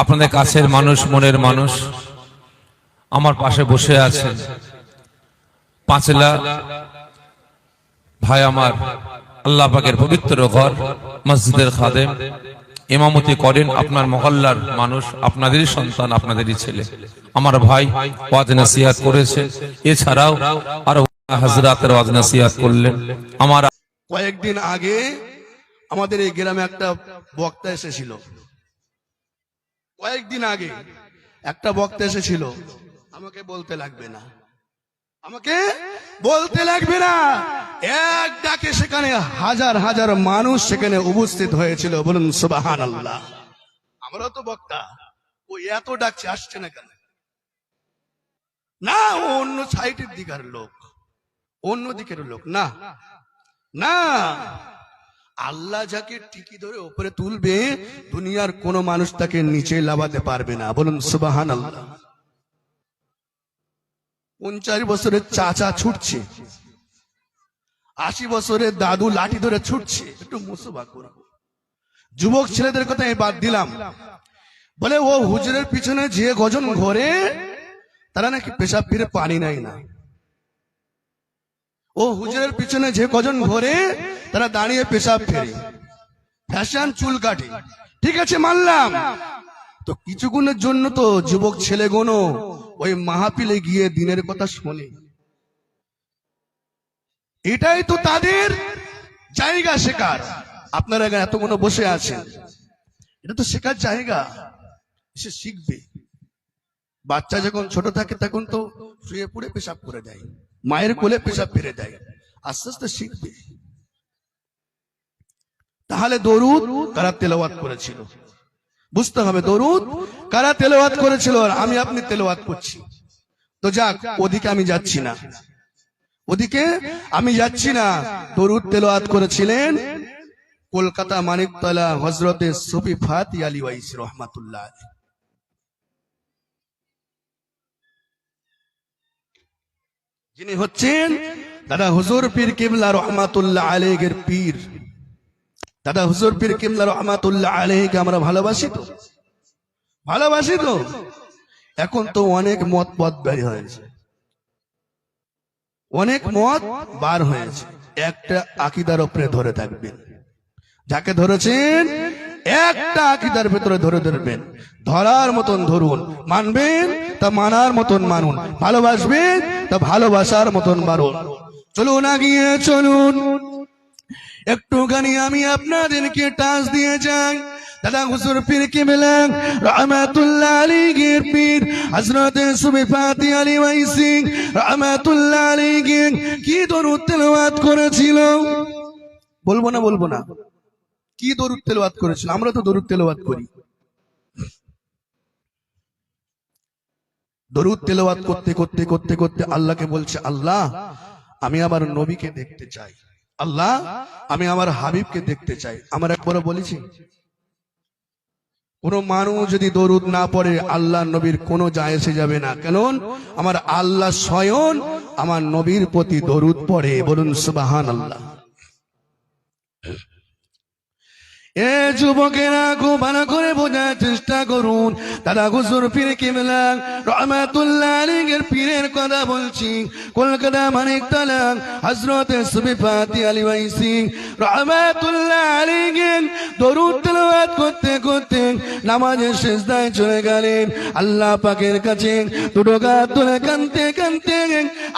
আপনাদের কাছের মানুষ, মনের মানুষ আমার পাশে বসে আছেন। পাঁচলা ভাই আমার আল্লাহ পাকের পবিত্র ঘর, মসজিদের খাদেম। ইমামতি করেন আপনার মহল্লার মানুষ, আপনাদেরই সন্তান, আপনাদেরই ছেলে। আমার ভাই ওয়াজ নাসিহাত করেছে। এছাড়াও আরও হাজরাতের ওয়াজ নাসিহাত করলেন। আমার কয়েকদিন আগে আমাদের এই গ্রামে একটা বক্তা এসেছিল। কয়েকদিন আগে একটা বক্তা এসেছিল। আমাকে বলতে লাগবে না। আমাকে বলতে লাগবে না। এক ডাকে সেখানে হাজার হাজার মানুষ সেখানে উপস্থিত হয়েছিল। বলুন সুবাহান আল্লাহ তো বক্তা। ও এত ডাকছে, আসছে না কেন? না, ও অন্য সাইটের দিকের লোক। অন্য দিকের লোক, না। না। আল্লাহ যাকে টিকি ধরে ওপরে তুলবে, দুনিয়ার কোন মানুষ তাকে নিচে লাভাতে পারবে না। বলুন সুবাহান আল্লাহ পঞ্চাশ বছরের চাচা ছুটছে। আশি বছরের দাদু লাঠি ধরে ছুটছে। একটু মুসুবা করব যুবক ছেলেদের কথা আমি বাদ দিলাম। বলে, ও হুজুরের পিছনে যে গজন ঘরে, তারা নাকি পেশাব ফিরে পানি নাই না। ও হুজুরের পিছনে যে কজন ঘরে, তারা দাঁড়িয়ে পেশাব ফেরে। ফ্যাশন চুল কাটে। ঠিক আছে, মানলাম। তো কিছুক্ষণের জন্য তো যুবক ছেলেগুলো ওই মাহাপিলে গিয়ে দিনের কথা শোনে। এটাই তো তাদের জায়গা শেখার। আপনারা এখানে এতগুলো বসে আছেন। এটা তো শেখার জায়গা। সে শিখবে। বাচ্চা যখন ছোট থাকে, তখন তো শুয়ে পড়ে পেশাব করে দেয়। মায়ের কোলে পেশাব ফেরে দেয় আস্তে আস্তে শিখবে। তাহলে দরুদ কারা তেলাওয়াত করেছিল? বুঝতে হবে দরুদ কারা তেলাওয়াত করেছিল আর আমি আপনি তেলাওয়াত করছি। তো যাক ওদিকে আমি যাচ্ছি না। ওদিকে আমি যাচ্ছি না। দরুদ তেলাওয়াত করেছিলেন কলকাতা মানিকতলা হজরতে সুফি ফাতি আলী ওয়াইস রহমাতুল্লাহ যিনি হচ্ছেন দাদা হুজুর পীর কিবলা রহমাতুল্লাহ আলেগের পীর। দাদা হুজুর পীর কিবলা রহমাতুল্লাহ আলেহকে আমরা ভালোবাসি তো? ভালোবাসি তো? এখন তো অনেক মত পথ বের হয়েছে। অনেক মত বার হয়েছে। একটা আকিদার উপরে ধরে থাকবেন। যাকে ধরেছেন, একটা আকিদার ভেতরে ধরে ধরবেন। ধরার মতন ধরুন। মানবেন তা মানার মতন মানুন। ভালোবাসবেন তা ভালোবাসার মতন মারুন চলুন আগিয়ে চলুন। একটুখানি আমি আপনাদেরকে টাচ দিয়ে যাই। দাদা হুজুর পীর কে বেলাম রহমাতুল্লাহ আলী গির পীর, হযরত সুবি ফাতি আলী ওয়াইসি, রহমাতুল্লাহ আলী গির কি দরুদ তেলাওয়াত করেছিল? বলব না বলব না। কি দরুদ তেলাওয়াত করেছিল? আমরা তো দরুদ তেলাওয়াত করি। দরুদ তেলাওয়াত করতে করতে করতে করতে আল্লাহকে বলছে, আল্লাহ, আমি আমার নবীকে দেখতে চাই। আল্লাহ, আমি আমার হাবিবকে দেখতে চাই। আমার একবারও বলেছি, কোন মানুষ যদি দরুদ না পড়ে আল্লাহ নবীর কোনো যায় এসে যাবে না। কেন আমার আল্লাহ স্বয়ং আমার নবীর প্রতি দরুদ পড়ে। বলুন সুবাহান আল্লাহ এ যুবকেরা খুব ভালো করে বোঝার চেষ্টা করুন। দাদা হুজুর পীরে কেমলা রহমাতুল্লাহ আলীর পীরের কথা বলছি। কলকাতা মানিক তালা হজরত সুবি ফাতি আলী ওয়াইসি, রহমাতুল্লাহ আলীর দরুদ তেলাওয়াত করতে করতে নামাজের শেষদায় চলে গেলেন। আল্লাহ পাকের কাছে দুটো গা তুলে কানতে কানতে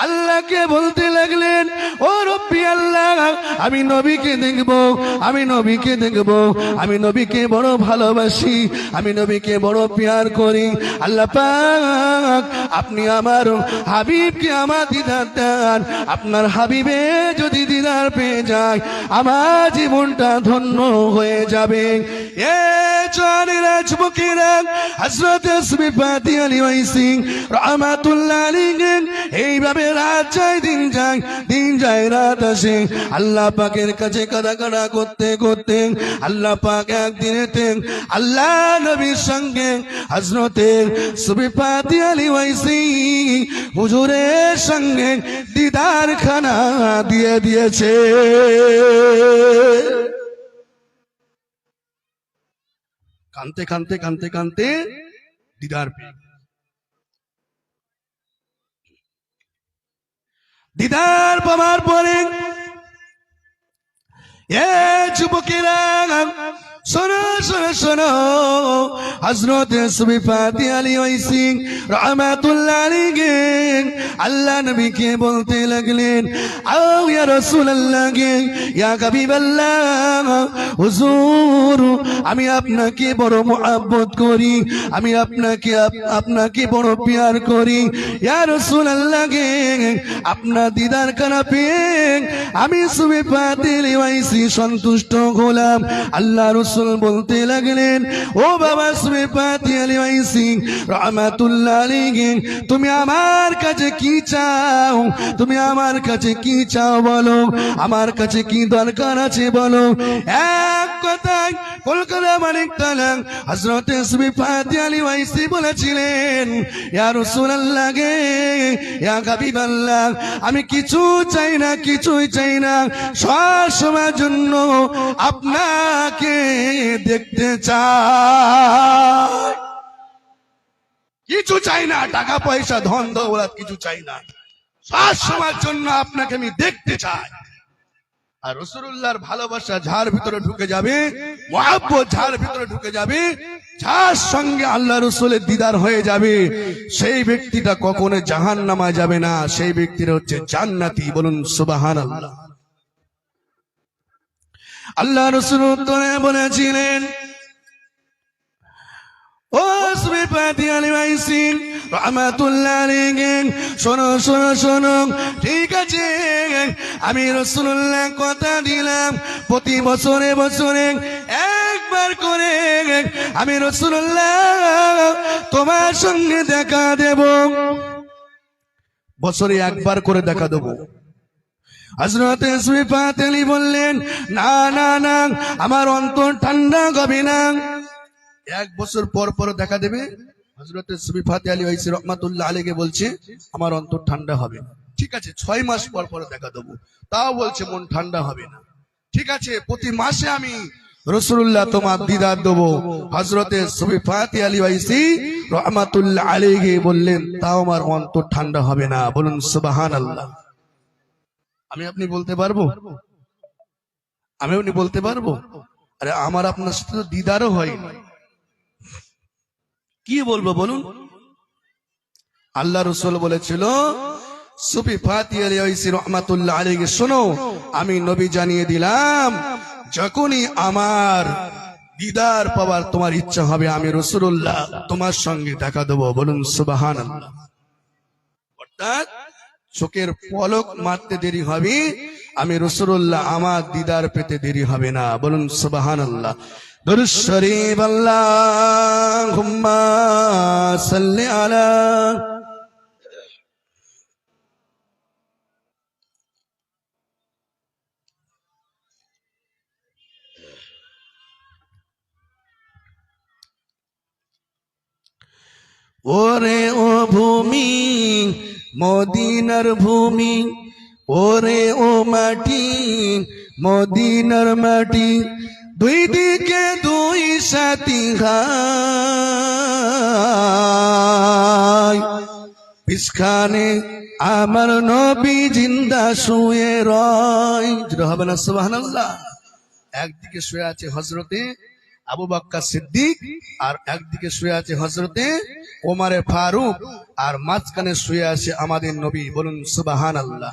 আল্লাহকে বলতে লাগলেন, ও রব্বি আল্লাহ, আমি নবীকে দেখব, আমি নবীকে দেখব। আমি নবীকে বড় ভালোবাসি, আমি নবীকে বড় প্যার করি। আল্লাহ পাক, আপনি আমার হাবিবকে আমার দিদার দেন, আপনার হাবিবে যদি দিদার পেয়ে যায়, আমার জীবনটা ধন্য হয়ে যাবে। এ চারিরা যুবকেরা হজরত সুবিপাতি আলী ওয়াইসি, রহমাতুল্লাহ আলী এইভাবে রাত যায়, দিন যায় দিন যায়, রাত আসে। আল্লাহ পাকের কাছে কাদা কাদা করতে করতে আল্লাহ পাক একদিনেতে আল্লাহ নবীর সঙ্গে হজরতে সুবিপাতি আলী ওয়াইসি হুজুরের সঙ্গে দিদার খানা দিয়ে দিয়েছে। কানতে কানতে কানতে কানতে দিদার পেয়ে দিদার পাওয়ার পরে এ যুবকেরা, শোনো শোনো শোনো। হজরত সুবিফাতি আলী ওইসিং রহমাতুল্লাহ আলীকে আল্লাহ নবীকে বলতে লাগলেন, আও ইয়া রাসূলুল্লাহ ইয়া হাবিবাল্লাহ হুজুর, আমি আপনাকে বড় মোহাব্বত করি, আমি আপনাকে আপনাকে বড় পিয়ার করি। ইয়া রাসূলুল্লাহ গে আপনার দিদার পেয়ে আমি সুবি পাতিল ওয়াইসি সন্তুষ্ট হলাম আল্লাহ রসুল বলতে লাগলেন, ও বাবা সুবি পাতিল ওয়াইসি, রহমাতুল্লাহ আলাইহি, তুমি আমার কাছে কি চাও? তুমি আমার কাছে কি চাও বলো? আমার কাছে কি দরকার আছে বলো? এক কথায়? কলকাতা মানিক তালাং হজরতে সুবি পাতি আলী ওয়াইসি বলেছিলেন, ইয়া রাসূলুল্লাহ গে, ইয়া হাবিবাল্লাহ, আমি কিছু চাই না, কিছুই চাই না। সব সময়ের জন্য আপনাকে দেখতে চাই। কিছু চাই না, টাকা, পয়সা, ধন, দৌলত, কিছু চাই না। সব সময়ের জন্য আপনাকে আমি দেখতে চাই। আর রসুল্লাহর ভালোবাসা যার ভিতরে ঢুকে যাবে যার ভিতরে ঢুকে যাবে, যার সঙ্গে আল্লাহ রসুলের দিদার হয়ে যাবে। সেই ব্যক্তিটা কখনো জাহান নামা যাবে না, সেই ব্যক্তিটা হচ্ছে জান্নাতি, বলুন সুবাহান আল্লাহ রসুল বলেছিলেন শোনো শোনো শোনো। ঠিক আছে, আমি রসুল্লাহ কথা দিলাম। প্রতি বছরে বছরে একবার করে আমি রসুল্লাহ তোমার সঙ্গে দেখা দেব। বছরে একবার করে দেখা দেবো। হজরতে বললেন, না না না, আমার অন্তর ঠান্ডা হবে না? এক বছর পর পর দেখা দেবে হজরতে সুবিফাতে আলী ওইসি রহমাতুল্লাহ আলীকে বলছে, আমার অন্তর ঠান্ডা হবে। ঠিক আছে, ছয় মাস পর পর দেখা দেবো। তাও বলছে, মন ঠান্ডা হবে না। ঠিক আছে, প্রতি মাসে আমি রসুল্লাহ তোমার দিদার দেবো। হজরতে সুবিফাতে আলী ওইসি রহমাতুল্লাহ আলীকে বললেন, তাও আমার অন্তর ঠান্ডা হবে না। বলুন সুবাহান আল্লাহ আমি আপনি বলতে পারব? আমি আপনি বলতে পারব? আরে, আমার আপনার সাথে তো দিদারও হয়নি। কি বলব বলুন? আল্লাহ রসুল বলেছিল, সুফি রহমাতুল্লাহ আলীকে শোনো, আমি নবী জানিয়ে দিলাম, যখনই আমার দিদার পাওয়ার তোমার ইচ্ছা হবে, আমি রসুল্লাহ তোমার সঙ্গে দেখা দেবো। বলুন সুবাহান অর্থাৎ, চোখের পলক মারতে দেরি হবে, আমি রসুল্লাহ আমার দিদার পেতে দেরি হবে না। বলুন সুবাহান আল্লাহ দুরুশরীফ আল্লাহুম্মা সাল্লি আলা ওরে ও ভূমি মদিনার ভূমি ওরে ও মাটি মদিনার মাটি দুই দিকে দুই সাথী পিসখানে আমার নবী জিন্দা শুয়ে রয়। হবে না, সুবহানাল্লাহ। একদিকে শুয়ে আছে হজরতে আবু বাক্কা সিদ্দিক আর একদিকে শুয়ে আছে হজরতে ওমারে ফারুক। আর মাঝখানে শুয়ে আছে আমাদের নবী। বলুন সুবাহান আল্লাহ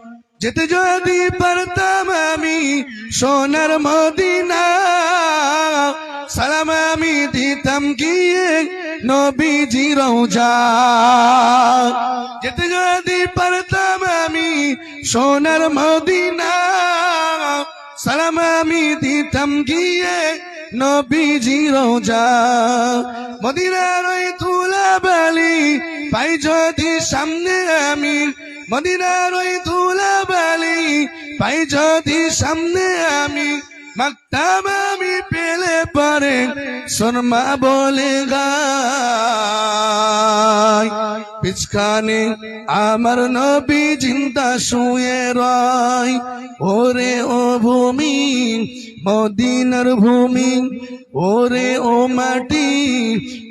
যেতে যদি পারতাম আমি সোনার মদিনা, সালাম আমি দিতাম গিয়ে নবীজি রওজা। যেতে যদি পারতাম আমি সোনার মদিনা, সালাম আমি দিতাম গিয়ে নবীজি রোজা মদিনার ওই তুলা বালি পাই যদি সামনে আমি মদিনার ওই তুলা বালি পাই যদি সামনে আমি মাকতাব আমি পেলে পারে শর্মা বলে গায় পিছখানে আমার নবী চিন্তা শুয়ে রয়। ওরে ও ভূমি, মদিনার ভূমি ওরে ও মাটি,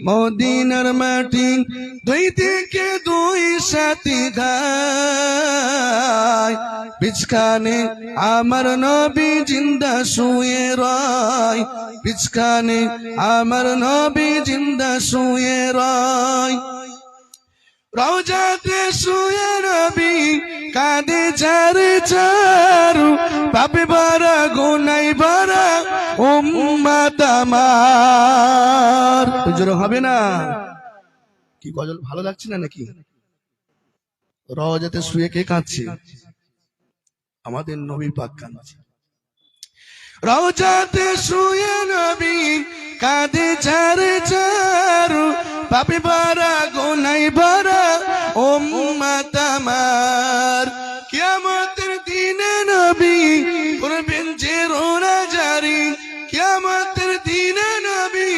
মদিনার মাটি, দুই থেকে দুই সাথী গায়। পিছখানে আমার নবী জিন্দা শুয়ে রয়। পিছখানে আমার নবী জিন্দা শুয়ে রয়। রওজাতে শুয়ে রবি কাঁদে চারে চারু পাপে বারা গোনাই বারা উম্মাত আমার। হুজুর হবে না? কি গজল ভালো লাগছে না নাকি? রওজাতে শুয়ে কে কাঁদছে? আমাদের নবী পাক কাঁদছে। রওজাতে শুয়ে নবী কাঁদে চারে চারু পাপে বারা গোনাই বারা উম্মাত আমার। কিয়ামতের দিনে নবী করবেন যে রোনা জারি কিয়ামতের দিনে নবী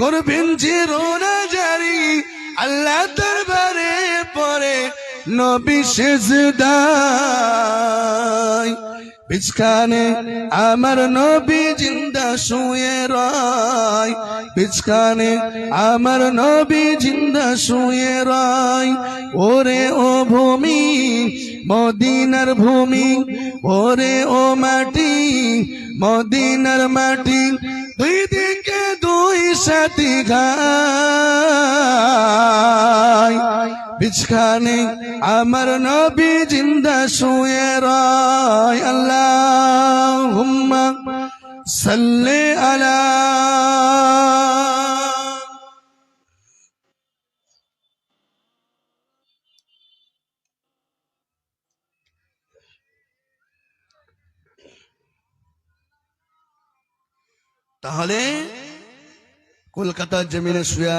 করবেন যে রোনা জারি আল্লাহ দরবারে পরে নবী সেজদায়। বিছখানে আমার নবী জিন্দা শুয়ে রয়। বিছখানে আমার নবী জিন্দা শুয়ে রয়। ওরে ও ভূমি, মদিনার ভূমি, ওরে ও মাটি, মদিনার মাটি, দুই দিকে দুই সাথী গায় বিছখানে আমার নবী জিন্দা শুয়ে রয় আল্লাহ সাল্লে আলা তাহলে কলকাতার জমিনে শুয়ে